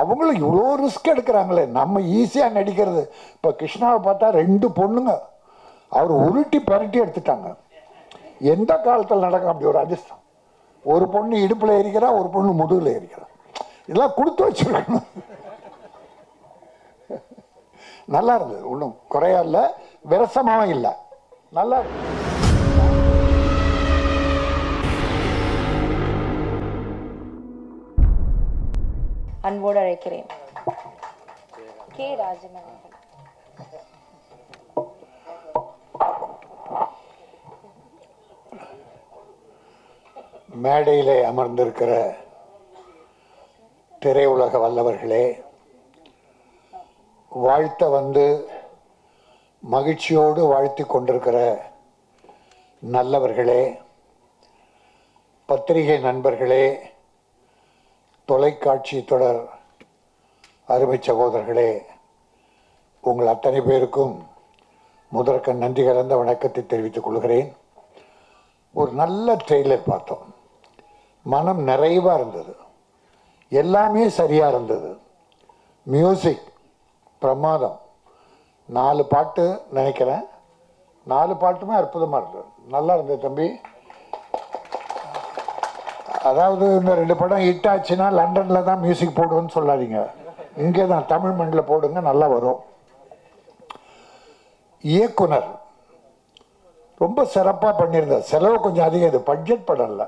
அவங்களும் இவ்வளோ ரிஸ்க் எடுக்கிறாங்களே. நம்ம ஈஸியாக நடிக்கிறது. இப்போ கிருஷ்ணாவை பார்த்தா ரெண்டு பொண்ணுங்க. அவர் உருட்டி பரட்டி எடுத்துட்டாங்க. எந்த காலத்தில் நடக்கும்? அப்படி ஒரு அதிர்ஷ்டம். ஒரு பொண்ணு இடுப்பில் ஏறிக்கிறா ஒரு பொண்ணு முதுகில் ஏறிக்கிறா இதெல்லாம் கொடுத்து வச்சுருக்கணும். நல்லா இருந்தது. ஒன்றும் குறையா இல்லை. விரசமாகவும் இல்லை. நல்லா இருந்தது. அன்போடு அழைக்கிறேன். கே ராஜன் அவர்கள் மேடையிலே அமர்ந்திருக்கிற திரையுலக வல்லவர்களே வாழ்த்த வந்து மகிழ்ச்சியோடு வாழ்த்தி கொண்டிருக்கிற நல்லவர்களே பத்திரிகை நண்பர்களே தொலைக்காட்சி தொடர். அருமை சகோதரர்களே உங்கள் அத்தனை பேருக்கும் முதற்க நன்றி கலந்த வணக்கத்தை தெரிவித்துக் கொள்கிறேன். ஒரு நல்ல ட்ரெய்லர் பார்த்தோம். மனம் நிறைவாக இருந்தது. எல்லாமே சரியாக இருந்தது. மியூசிக் பிரமாதம். நாலு பாட்டு நினைக்கிறேன். நாலு பாட்டுமே அற்புதமாக இருந்தது. நல்லா இருந்தது தம்பி. அதாவது இந்த ரெண்டு படம் ஹிட் ஆச்சுன்னா லண்டனில் தான் மியூசிக் போடுவேன்னு சொல்லாதீங்க. இங்கே தான் தமிழ் மண்ணில் போடுங்க நல்லா வரும். இயக்குனர். ரொம்ப சிறப்பாக பண்ணியிருந்தார். செலவு கொஞ்சம் அதிகம். இது பட்ஜெட் படம் இல்லை.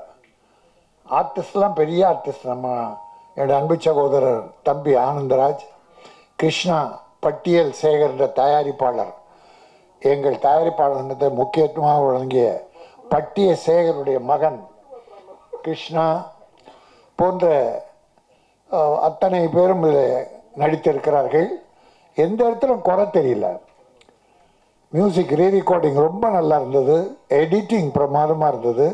ஆர்டிஸ்ட்லாம் பெரிய ஆர்டிஸ்ட் நம்ம என்னோட அன்பு சகோதரர் தம்பி ஆனந்தராஜ் கிருஷ்ணா பட்டியல் சேகர்ன்ற தயாரிப்பாளர். எங்கள் தயாரிப்பாளர் முக்கியத்துவமாக வழங்கிய பட்டிய சேகருடைய மகன் கிருஷ்ணா போன்ற அத்தனை பேரும் இதில் நடித்திருக்கிறார்கள். எந்த இடத்துல குறை தெரியல. மியூசிக் ரீ ரெக்கார்டிங் ரொம்ப நல்லா இருந்தது. எடிட்டிங் பிரமாதமாக இருந்தது.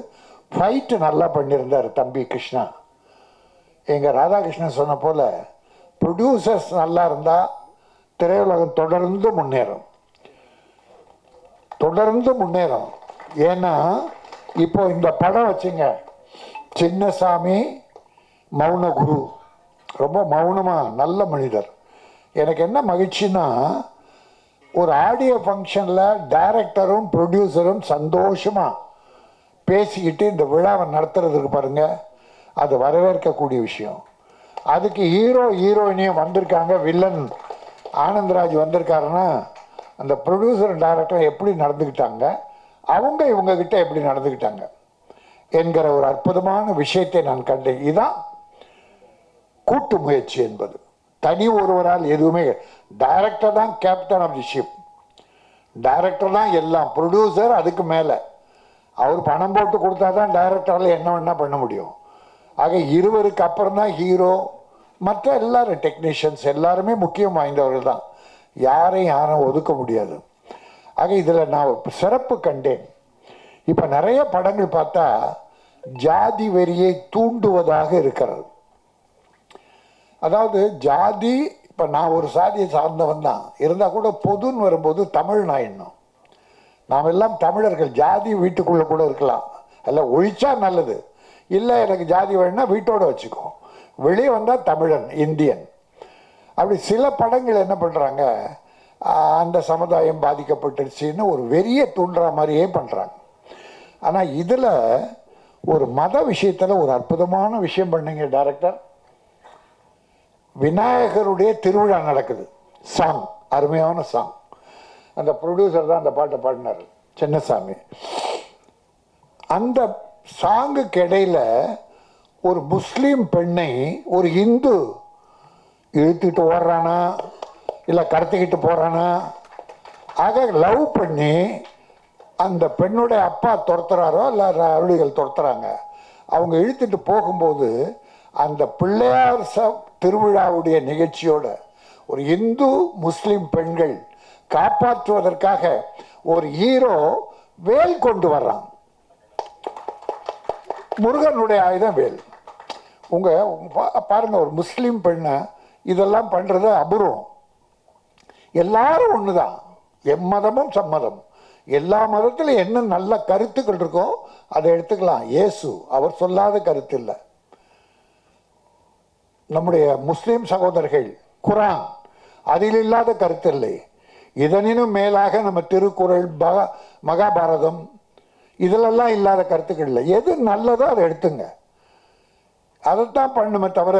ஃபைட்டு நல்லா பண்ணியிருந்தார் தம்பி கிருஷ்ணா. எங்கள் ராதாகிருஷ்ணன் சொன்ன போல் ப்ரொடியூசர்ஸ் நல்லா இருந்தால் திரையுலகம் தொடர்ந்து முன்னேறும். தொடர்ந்து முன்னேறும். ஏன்னா இப்போ இந்த படம் வச்சுங்க. சின்னசாமி மௌன குரு. ரொம்ப மௌனமாக நல்ல மனிதர். எனக்கு என்ன மகிழ்ச்சின்னா ஒரு ஆடியோ ஃபங்க்ஷனில் டைரக்டரும் ப்ரொடியூசரும் சந்தோஷமாக பேசிக்கிட்டு இந்த விழாவை நடத்துறதுக்கு பாருங்கள் அது வரவேற்கக்கூடிய விஷயம். அதுக்கு ஹீரோ ஹீரோயினியும் வந்திருக்காங்க வில்லன் ஆனந்தராஜ் வந்திருக்காருன்னா அந்த ப்ரொடியூசர் டைரக்டர் எப்படி நடந்துக்கிட்டாங்க? அவங்க இவங்கக்கிட்ட எப்படி நடந்துக்கிட்டாங்க? என்கிற ஒரு அற்புதமான விஷயத்தை நான் கண்டேன். இதுதான் கூட்டு முயற்சி என்பது. தனி ஒருவரால் எதுவுமே டைரக்டர் தான் captain of the ship director தான் எல்லாம். ப்ரொடியூசர் அதுக்கு மேலே. அவர் பணம் போட்டு கொடுத்தா தான் டைரக்டரால் என்ன வேணால் பண்ண முடியும். ஆக இருவருக்கு அப்புறம் தான் ஹீரோ மற்ற எல்லாரும் டெக்னீஷியன்ஸ் எல்லாருமே முக்கியம் வாய்ந்தவர்கள் தான். யாரையும் யாரும் ஒதுக்க முடியாது. ஆக இதில் நான் சிறப்பு கண்டேன். இப்போ நிறைய படங்கள் பார்த்தா ஜாதி வெறியை தூண்டுவதாக இருக்கிறது. அதாவது ஜாதி இப்போ நான் ஒரு சாதியை சார்ந்தவன் தான். இருந்தால் கூட பொதுன்னு வரும்போது தமிழ் நான் இன்னும் நாம் எல்லாம் தமிழர்கள் ஜாதி வீட்டுக்குள்ளே கூட இருக்கலாம். அல்ல ஒழிச்சா நல்லது. இல்லை எனக்கு ஜாதி வேணும்னா வீட்டோடு வச்சுக்கோ. வெளியே வந்தால் தமிழன் இந்தியன். அப்படி சில படங்கள் என்ன பண்ணுறாங்க அந்த சமுதாயம் பாதிக்கப்பட்டுருச்சுன்னு ஒரு வெறியை தூண்டுற மாதிரியே பண்ணுறாங்க ஆனால் இதில் ஒரு மத விஷயத்தில் ஒரு அற்புதமான விஷயம் பண்ணீங்க டைரக்டர் விநாயகருடைய திருவிழா நடக்குது. சாங் அருமையான சாங் அந்த ப்ரொடியூசர் தான் அந்த பாட்டை பாடினார் சின்னசாமி. அந்த சாங்குக்கு இடையில ஒரு முஸ்லீம் பெண்ணை ஒரு இந்து இழுத்துக்கிட்டு ஓடுறானா இல்லை கடத்திக்கிட்டு போகிறானா ஆக லவ் பண்ணி அந்த பெண்ணுடைய அப்பா துரத்துறாரோ இல்லை அருளிகள் துரத்துறாங்க. அவங்க இழுத்துட்டு போகும்போது அந்த பிள்ளையார் ச திருவிழாவுடைய நிகழ்ச்சியோட ஒரு இந்து முஸ்லீம் பெண்கள் காப்பாற்றுவதற்காக ஒரு ஹீரோ வேல் கொண்டு வர்றான். முருகனுடைய ஆயுதம் வேல். உங்கள் பாருங்க ஒரு முஸ்லீம் பெண்ணை இதெல்லாம் பண்ணுறது அபூர்வம். எல்லாரும் ஒன்று தான் எம்மதமும் சம்மதம். எல்லா மதத்தில் என்ன நல்ல கருத்துக்கள் இருக்கோ அதை எடுத்துக்கலாம். இயேசு அவர் சொல்லாத கருத்து இல்லை. நம்முடைய முஸ்லீம் சகோதரர்கள் குரான் அதில் இல்லாத கருத்து இல்லை. இதனினும் மேலாக நம்ம திருக்குறள் மகாபாரதம் இதிலெல்லாம் இல்லாத கருத்துக்கள் இல்லை. எது நல்லதோ அதை எடுத்துங்க. அதைத்தான் பண்ணுமே தவிர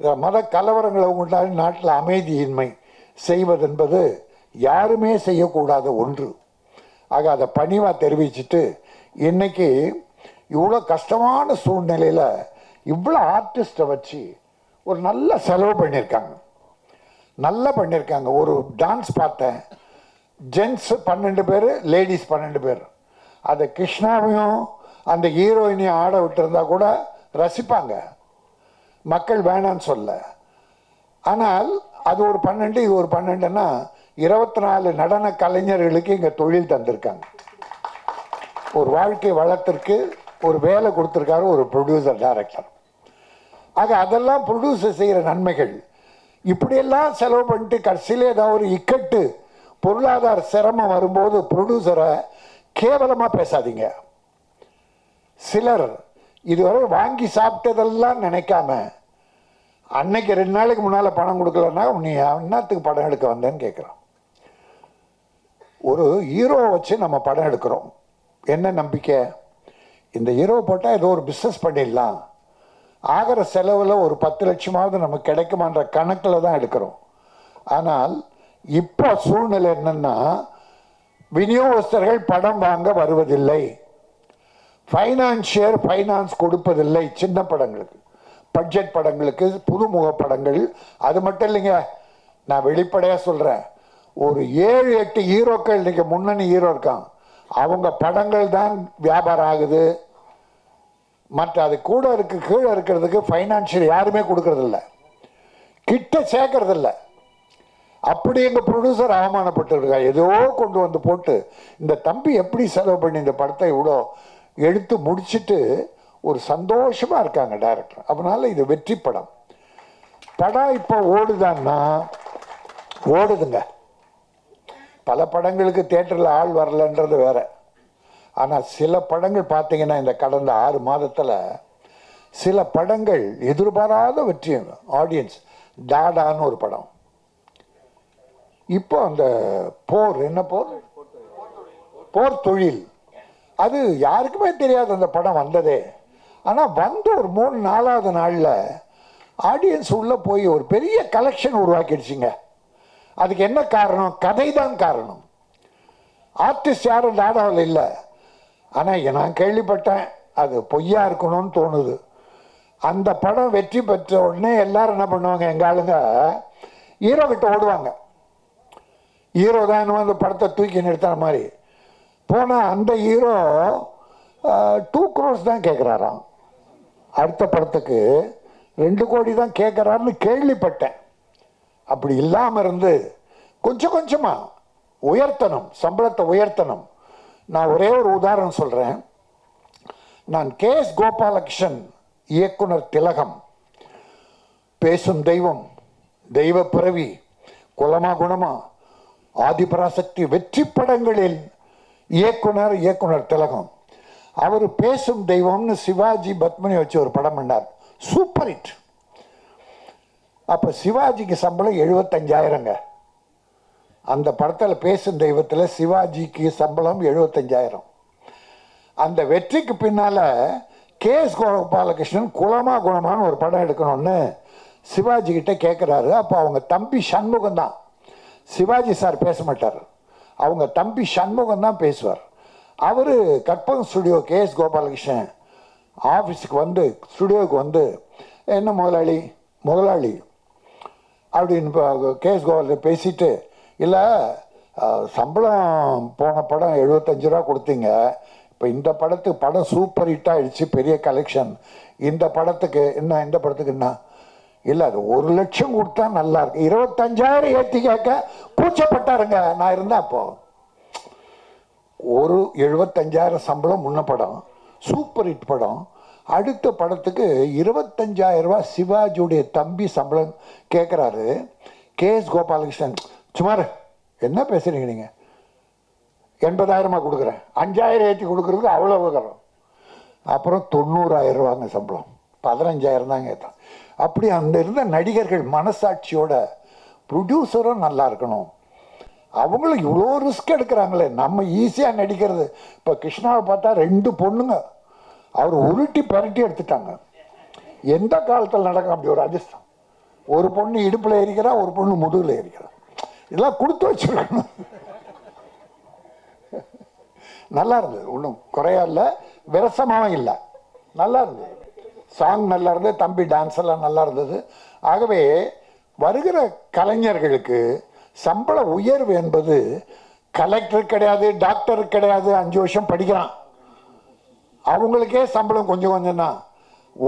இதை மத கலவரங்களை உண்டான நாட்டில் அமைதியின்மை செய்வதென்பது யாருமே செய்யக்கூடாத ஒன்று. ஆக அதை பணிவாக தெரிவிச்சுட்டு இன்றைக்கி இவ்வளோ கஷ்டமான சூழ்நிலையில் இவ்வளோ ஆர்டிஸ்ட்டை வச்சு ஒரு நல்ல செலவு பண்ணியிருக்காங்க. நல்லா பண்ணியிருக்காங்க. ஒரு டான்ஸ் பார்த்தேன். ஜென்ஸ் பன்னெண்டு பேர் லேடிஸ் பன்னெண்டு பேர். அதை கிருஷ்ணாவையும் அந்த ஹீரோயினையும் ஆட விட்டுருந்தா கூட ரசிப்பாங்க. மக்கள் வேணான்னு சொல்ல. ஆனால் அது ஒரு பன்னெண்டு இது ஒரு பன்னெண்டுன்னா இருபத்தி நாலு நடன கலைஞர்களுக்கு இங்கே தொழில் தந்திருக்காங்க. ஒரு வாழ்க்கை வளத்திற்கு ஒரு வேலை கொடுத்துருக்காரு ஒரு ப்ரொடியூசர் டைரக்டர் ஆக அதெல்லாம் ப்ரொடியூசர் செய்கிற நன்மைகள். இப்படியெல்லாம் செலவு பண்ணிட்டு கடைசியில் ஏதாவது ஒரு இக்கட்டு பொருளாதார சிரமம் வரும்போது ப்ரொடியூசரை கேவலமாக பேசாதீங்க. சிலர் இதுவரை வாங்கி சாப்பிட்டதெல்லாம் நினைக்காம அன்னைக்கு ரெண்டு நாளைக்கு முன்னால் பணம் கொடுக்கலன்னா நீ என்னத்துக்கு படம் எடுக்க வந்தேன்னு கேட்குறான் ஒரு ஹீரோவை வச்சு நம்ம படம் எடுக்கிறோம். என்ன நம்பிக்கை? இந்த ஹீரோ போட்டால் ஏதோ ஒரு பிஸ்னஸ் பண்ணிடலாம். ஆகிற செலவில் ஒரு பத்து லட்சமாவது நமக்கு கிடைக்குமான்ற கணக்கில் தான் எடுக்கிறோம். ஆனால் இப்போ சூழ்நிலை என்னென்னா விநியோகஸ்தர்கள் படம் வாங்க வருவதில்லை. ஃபைனான்சியர் ஃபைனான்ஸ் கொடுப்பதில்லை சின்ன படங்களுக்கு. பட்ஜெட் படங்களுக்கு புதுமுக படங்கள். அது மட்டும் இல்லைங்க நான் வெளிப்படையாக சொல்கிறேன் ஒரு ஏழு எட்டு ஹீரோக்கள் இன்றைக்கி முன்னணி ஹீரோ இருக்கான். அவங்க படங்கள் தான் வியாபாரம் ஆகுது. மற்ற அது கூட இருக்கு கீழே இருக்கிறதுக்கு ஃபைனான்சியல் யாருமே கொடுக்கறதில்ல. கிட்ட சேர்க்கறதில்ல. அப்படி எங்கள் ப்ரொடியூசர் அவமானப்பட்டு ஏதோ கொண்டு வந்து போட்டு இந்த தம்பி எப்படி செலவு பண்ணி இந்த படத்தை இவ்வளோ எடுத்து முடிச்சுட்டு ஒரு சந்தோஷமாக இருக்காங்க டேரக்டர் அதனால் இது வெற்றி படம். படம் இப்போ ஓடுதான்னா ஓடுதுங்க. பல படங்களுக்கு தேட்டரில் ஆள் வரலன்றது வேற. ஆனால் சில படங்கள் பார்த்தீங்கன்னா இந்த கடந்த ஆறு மாதத்தில் சில படங்கள் எதிர்பாராத வெற்றி ஆடியன்ஸ் டாடான்னு ஒரு படம். இப்போ அந்த போர் என்ன போர்? போர் தொழில். அது யாருக்குமே தெரியாது அந்த படம் வந்ததே. ஆனால் வந்த ஒரு மூணு நாலாவது நாளில் ஆடியன்ஸ் உள்ளே போய் ஒரு பெரிய கலெக்ஷன் உருவாக்கிடுச்சுங்க. அதுக்கு என்ன காரணம்? கதை தான் காரணம். ஆர்டிஸ்ட் யாரும் நாடகம் இல்லை. ஆனால் நான் கேள்விப்பட்டேன். அது பொய்யா இருக்கணும்னு தோணுது. அந்த படம் வெற்றி பெற்ற உடனே எல்லாரும் என்ன பண்ணுவாங்க? எங்கள் ஆளுங்க ஹீரோ கிட்ட ஓடுவாங்க. ஹீரோ தான் என்னமோ அந்த படத்தை தூக்கி நிறுத்துற மாதிரி. போனால் அந்த ஹீரோ டூ க்ரோஸ் தான் கேட்குறாராம் அடுத்த படத்துக்கு ரெண்டு கோடி தான் கேட்குறாருன்னு கேள்விப்பட்டேன். அப்படி இல்லாமல் இருந்து கொஞ்சம் கொஞ்சமாக உயர்த்தணும் சம்பளத்தை உயர்த்தணும். நான் ஒரே ஒரு உதாரணம் சொல்கிறேன் நான் கே எஸ் கோபாலகிருஷ்ணன் இயக்குனர் திலகம். பேசும் தெய்வம் தெய்வ பிறவி குலமா குணமா ஆதிபராசக்தி வெற்றி படங்களில் இயக்குனர் இயக்குனர் திலகம். அவர் பேசும் தெய்வம்னு சிவாஜி பத்மினி வச்சு ஒரு படம் பண்ணார். Super hit. அப்போ சிவாஜிக்கு சம்பளம் எழுபத்தஞ்சாயிரங்க அந்த படத்தில் பேசும் தெய்வத்தில் சிவாஜிக்கு சம்பளம் எழுபத்தஞ்சாயிரம் அந்த வெற்றிக்கு பின்னால் கே எஸ் கோபாலகிருஷ்ணன் குலமா குணமான்னு ஒரு படம் எடுக்கணும்னு சிவாஜிகிட்டே கேட்குறாரு அப்போ அவங்க தம்பி சண்முகம் தான். சிவாஜி சார் பேச மாட்டார். அவங்க தம்பி சண்முகம் தான் பேசுவார். அவர் Karpagam studio K S Gopalakrishnan ஆஃபீஸுக்கு வந்து ஸ்டுடியோவுக்கு வந்து என்ன முதலாளி? முதலாளி. அப்படின்னு கேஸ் எஸ் பேசிட்டு இல்லை சம்பளம் போன படம் எழுபத்தஞ்சு ரூபா கொடுத்தீங்க. இப்போ இந்த படத்துக்கு படம் சூப்பர் ஹிட் ஆகிடுச்சு பெரிய கலெக்ஷன் இந்த படத்துக்கு என்ன இந்த படத்துக்கு என்ன? இல்லை அது ஒரு லட்சம் கொடுத்தா நல்லா இருக்கு. இருபத்தஞ்சாயிரம் ஏற்றி கேட்க கூச்சப்பட்டாருங்க. நான் இருந்தேன் அப்போ. ஒரு எழுபத்தஞ்சாயிரம் சம்பளம் முன்ன படம். சூப்பர் ஹிட் படம். அடுத்த படத்துக்கு இருபத்தஞ்சாயிரம் சிவாஜியுடைய தம்பி சம்பளம் கேட்குறாரு கே எஸ் கோபாலகிருஷ்ணன் சுமார் என்ன பேசுகிறீங்க நீங்கள் எண்பதாயிரமாக கொடுக்குறேன். அஞ்சாயிரம் ஏற்றி கொடுக்குறதுக்கு அவ்வளோ கொடுக்குறோம் அப்புறம் தொண்ணூறாயிரம் ரூபாங்க சம்பளம். பதினஞ்சாயிரம் தாங்க ஏற்றான் அப்படி அந்த இருந்த நடிகர்கள் மனசாட்சியோட ப்ரொடியூசரும் நல்லா இருக்கணும். அவங்களும் இவ்வளோ ரிஸ்க் எடுக்கிறாங்களே. நம்ம ஈஸியாக நடிக்கிறது. இப்போ கிருஷ்ணாவை பார்த்தா ரெண்டு பொண்ணுங்க. அவர் உருட்டி பரட்டி எடுத்துட்டாங்க. எந்த காலத்தில் நடக்கும் அப்படி ஒரு அதிர்ஷ்டம்? ஒரு பொண்ணு இடுப்பில் ஏறிக்கிறா ஒரு பொண்ணு முதுகில் ஏறிக்கிறா இதெல்லாம் கொடுத்து வச்சுருக்கணும். நல்லா இருந்தது. ஒன்றும் குறையா இல்லை. விரசமாகவும் இல்லை. நல்லா இருந்தது. சாங் நல்லா இருந்தது. தம்பி டான்ஸ் எல்லாம் நல்லா இருந்தது. ஆகவே வருகிற கலைஞர்களுக்கு சம்பள உயர்வு என்பது கலெக்டர் கிடையாது டாக்டர் கிடையாது அஞ்சு வருஷம் படிக்கிறான். அவங்களுக்கே சம்பளம் கொஞ்சம் கொஞ்சம் தான்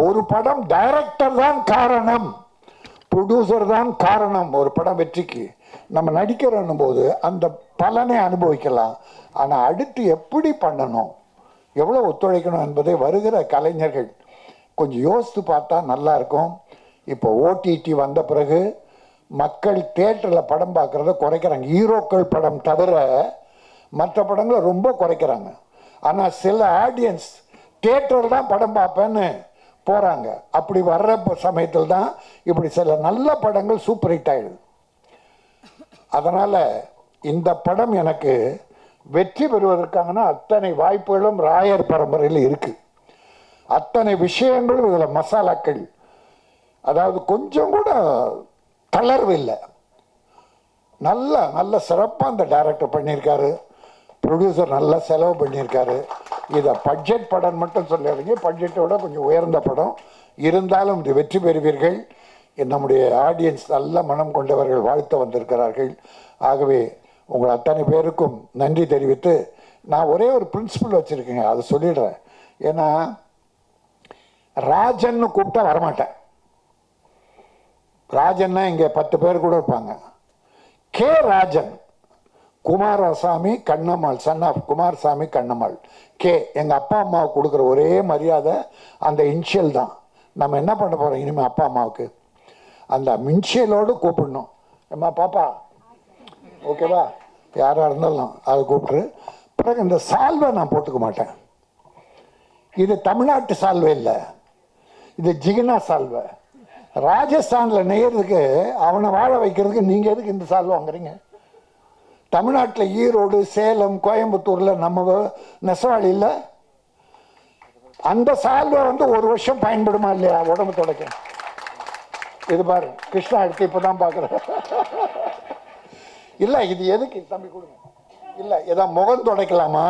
ஒரு படம் டைரக்டர் தான் காரணம். ப்ரொடியூசர் தான் காரணம். ஒரு படம் வெற்றிக்கு நம்ம நடிக்கிறோன்னும் போது அந்த பலனை அனுபவிக்கலாம். ஆனால் அடுத்து எப்படி பண்ணணும்? எவ்வளோ ஒத்துழைக்கணும் என்பதை வருகிற கலைஞர்கள் கொஞ்சம் யோசித்து பார்த்தா நல்லா இருக்கும். இப்போ ஓடிடி வந்த பிறகு மக்கள் தேட்டரில் படம் பார்க்குறத குறைக்கிறாங்க. ஹீரோக்கள் படம் தவிர மற்ற படங்களை ரொம்ப குறைக்கிறாங்க. ஆனால் சில ஆடியன்ஸ் தேட்டரில் தான் படம் பார்ப்பேன்னு போகிறாங்க அப்படி வர்ற சமயத்தில் தான் இப்படி சில நல்ல படங்கள் சூப்பர் ஹிட் ஆகிடுது அதனால் இந்த படம் எனக்கு வெற்றி பெறுவதற்கான அத்தனை வாய்ப்புகளும் ராயர் பரம்பரையில் இருக்குது அத்தனை விஷயங்களும் இதில் மசாலாக்கள். அதாவது கொஞ்சம் கூட தளர்வு இல்லை. நல்ல நல்ல சிறப்பாக அந்த டைரக்டர் பண்ணியிருக்காரு. ப்ரொடியூசர் நல்லா செலவு பண்ணியிருக்காரு. இதை பட்ஜெட் படம் மட்டும் சொல்லிடுங்க பட்ஜெட்டோட கொஞ்சம் உயர்ந்த படம். இருந்தாலும் இது வெற்றி பெறுவீர்கள். நம்முடைய ஆடியன்ஸ் நல்ல மனம் கொண்டவர்கள் வாழ்த்த வந்திருக்கிறார்கள். ஆகவே உங்கள் அத்தனை பேருக்கும் நன்றி தெரிவித்து நான் ஒரே ஒரு பிரின்சிபல் வச்சுருக்கேங்க. அதை சொல்லிடுறேன். ஏன்னா ராஜன்னு கூப்பிட்டா வரமாட்டேன். ராஜன்னா இங்கே பத்து பேர் கூட இருப்பாங்க. K. Rajan. Kumarasamy Kannammal son of Kumarasamy Kannammal. K எங்கள் அப்பா அம்மாவுக்கு கொடுக்குற ஒரே மரியாதை அந்த இன்ஷியல் தான். நம்ம என்ன பண்ண போகிறோம் இனிமேல் அப்பா அம்மாவுக்கு? அந்த மின்ஷியலோடு கூப்பிடணும். அம்மா பாப்பா. ஓகேவா? யாராக இருந்தாலும் அதை கூப்பிட்ரு பிறகு இந்த சால்வை நான் போட்டுக்க மாட்டேன். இது தமிழ்நாட்டு சால்வை இல்லை. இது ஜிகினா சால்வை. ராஜஸ்தானில் நெய்யறதுக்கு அவனை வாழ வைக்கிறதுக்கு நீங்கள் எதுக்கு இந்த சால்வை வாங்குறீங்க? தமிழ்நாட்டில் ஈரோடு சேலம் கோயம்புத்தூரில் நம்ம நெசவாளியில் அந்த சால்வை வந்து ஒரு வருஷம் பயன்படுமா இல்லையா? உடம்பு தொடக்க. இது பாரு கிருஷ்ணா எடுத்து இப்போ தான் பார்க்குறேன் இல்லை இது எதுக்கு? தம்பி கொடுங்க. இல்லை எதா முகம் துடைக்கலாமா?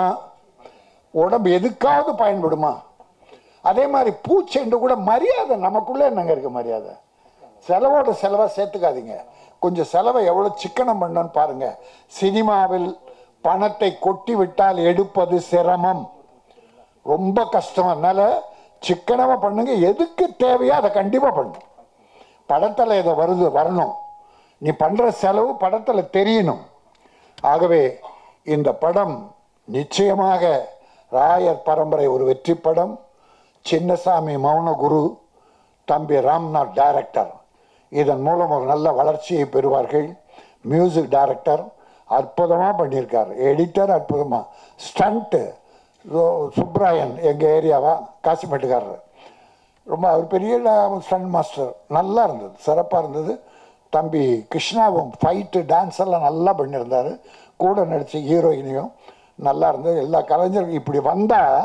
உடம்பு எதுக்காவது பயன்படுமா? அதே மாதிரி பூச்செண்டு கூட மரியாதை நமக்குள்ளே என்னங்க இருக்க மரியாதை? செலவோட செலவாக சேர்த்துக்காதீங்க. கொஞ்சம் செலவை எவ்வளோ சிக்கனம் பண்ணன்னு பாருங்க. சினிமாவில் பணத்தை கொட்டி விட்டால் எடுப்பது சிரமம். ரொம்ப கஷ்டம். அதனால சிக்கனமாக பண்ணுங்க. எதுக்கு தேவையோ அதை கண்டிப்பாக பண்ணும் படத்தில் இதை வருது வரணும். நீ பண்ணுற செலவு படத்தில் தெரியணும். ஆகவே இந்த படம் நிச்சயமாக ராயர் பரம்பரை ஒரு வெற்றி படம். சின்னசாமி மௌன குரு தம்பி ராம்நாத் டைரக்டர் இதன் மூலம் ஒரு நல்ல வளர்ச்சியை பெறுவார்கள். மியூசிக் டைரக்டர் அற்புதமாக பண்ணியிருக்கார். எடிட்டர் அற்புதமாக ஸ்டண்ட்டு சுப்ராயன் எங்கள் ஏரியாவா? காசிமேட்டுக்காரர். ரொம்ப அவர் பெரிய ஸ்டண்ட் மாஸ்டர் நல்லா இருந்தது. சிறப்பாக இருந்தது. தம்பி கிருஷ்ணாவும் ஃபைட்டு டான்ஸ் எல்லாம் நல்லா பண்ணியிருந்தார். கூட நடித்த ஹீரோயினையும் நல்லா இருந்தது. எல்லா கலைஞர்களும் இப்படி வந்தால்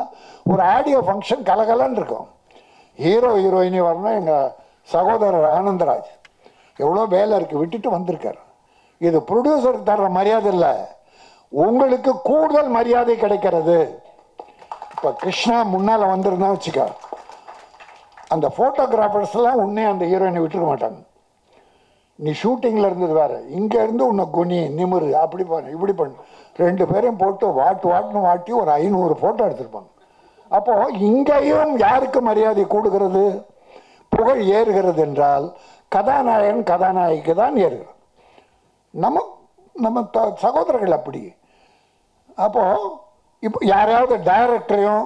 ஒரு ஆடியோ ஃபங்க்ஷன் கலகலன்னு இருக்கும். ஹீரோ ஹீரோயினி வரணும். எங்கள் சகோதரர் ஆனந்தராஜ் எவ்வளோ வேலை இருக்குது விட்டுட்டு வந்திருக்கார். இது ப்ரொடியூசருக்கு தர்ற மரியாதை இல்லை. உங்களுக்கு கூடுதல் மரியாதை கிடைக்கிறது. இப்போ கிருஷ்ணா முன்னால் வந்திருந்தா வச்சுக்க. அந்த ஃபோட்டோகிராஃபர்ஸ்லாம் உன்னே அந்த ஹீரோயினை விட்டுருக்க மாட்டாங்க. நீ ஷூட்டிங்கில் இருந்தது வேற. இங்கேருந்து உன்னை குனி நிமிரு அப்படி பண்ணு இப்படி பண்ணு. ரெண்டு பேரையும் போட்டு வாட்டு வாட்டுன்னு வாட்டி ஒரு ஐநூறு ஃபோட்டோ எடுத்திருப்பாங்க. அப்போது இங்கேயும் யாருக்கு மரியாதை கூடுகிறது? புகழ் ஏறுகிறது என்றால் கதாநாயகன் கதாநாயகிக்கு தான் ஏறுகிறது நம்ம நம்ம த சகோதரர்கள் அப்படி. அப்போ இப்போ யாரையாவது டைரக்டரையும்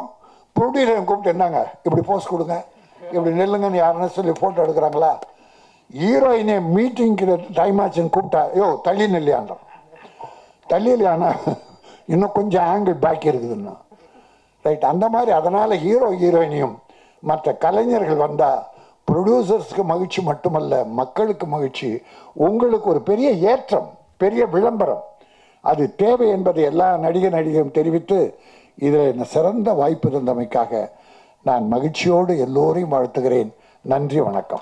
ப்ரொடியூசரையும் கூப்பிட்டு என்னங்க இப்படி போஸ்ட் கொடுங்க இப்படி நில்லுங்கன்னு யாருன்னு சொல்லி ஃபோட்டோ எடுக்கிறாங்களா? ஹீரோயினே மீட்டிங்க்கு டைம் ஆச்சுன்னு கூப்பிட்டா யோ தள்ளி நில்லையாண்டான் தள்ளி இல்லையானா இன்னும் கொஞ்சம் ஆங்கிள் பாக்கி இருக்குதுன்னா ரைட் அந்த மாதிரி அதனால் ஹீரோ ஹீரோயினையும் மற்ற கலைஞர்கள் வந்தால் ப்ரொடியூசர்ஸ்க்கு மகிழ்ச்சி மட்டுமல்ல மக்களுக்கு மகிழ்ச்சி. உங்களுக்கு ஒரு பெரிய ஏற்றம் பெரிய விளம்பரம். அது தேவை என்பதை எல்லா நடிகர் நடிகையும் தெரிவித்து இதில் என்ன சிறந்த வாய்ப்பு தந்தமைக்காக நான் மகிழ்ச்சியோடு எல்லோரையும் வாழ்த்துகிறேன். நன்றி வணக்கம்.